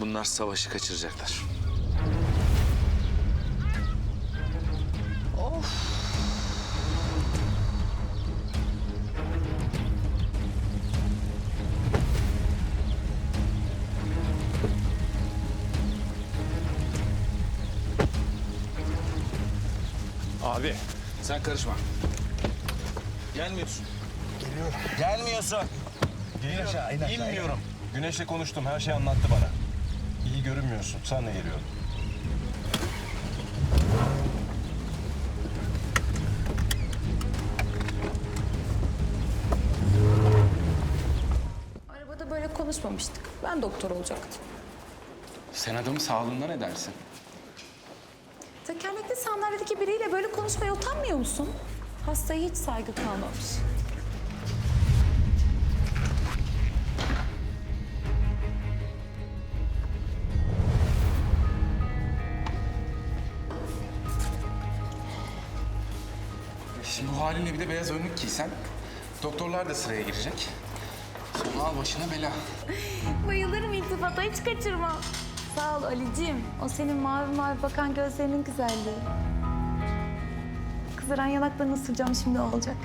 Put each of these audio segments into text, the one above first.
Bunlar savaşı kaçıracaklar. Abi. Sen karışma. Gelmiyorsun. Geliyorum. Gelmiyorsun. İn aşağı, in aşağı. İnmiyorum. Güneş'le konuştum. Her şeyi anlattı bana. İyi görünmüyorsun. Sen de geliyorum. Arabada böyle konuşmamıştık. Ben doktor olacaktım. Sen adamın sağlığından ne dersin? Tekerlekli sandalyedeki biriyle böyle konuşmaya utanmıyor musun? Hastaya hiç saygı kalmamış. Şimdi bu halinle bir de beyaz önlük giysen, doktorlar da sıraya girecek. Sonra al başına bela. Bayılırım iltifata hiç kaçırma. Sağ ol Ali'ciğim. O senin mavi mavi bakan gözlerinin güzelliği. Kızaran yanaklarını ısıracağım şimdi olacak.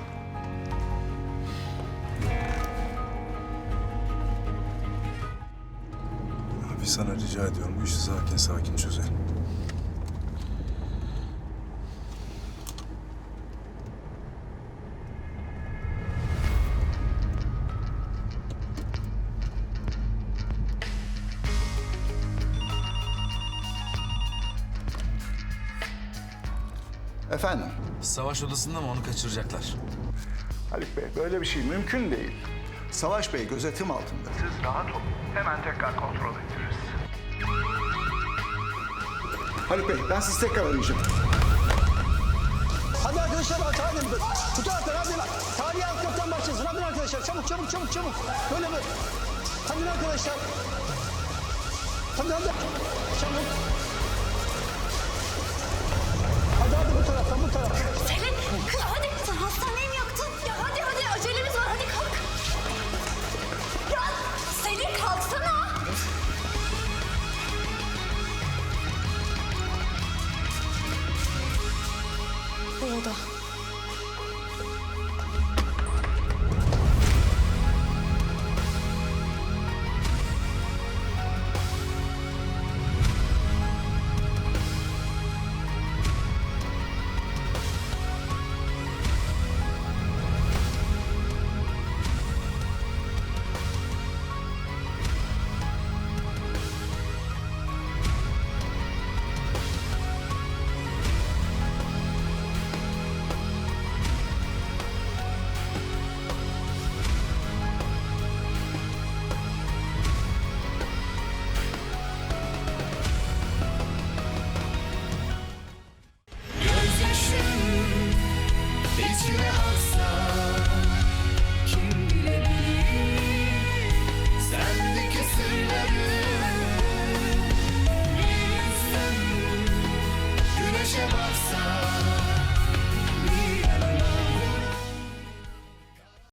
Abi sana rica ediyorum bu işi sakin sakin çözelim. Efendim? Savaş odasında mı onu kaçıracaklar? Haluk Bey böyle bir şey mümkün değil. Savaş Bey gözetim altında. Siz rahat olun. Hemen tekrar kontrol ederiz. Haluk Bey ben sizi tekrar arayacağım. Hadi arkadaşlar hadi hadi. Bu taraftan hadi. Tarihi alt kaptan başlasın. Hadi arkadaşlar çabuk çabuk çabuk çabuk. Böyle böyle. Hadi arkadaşlar. Hadi hadi. Çabuk. da.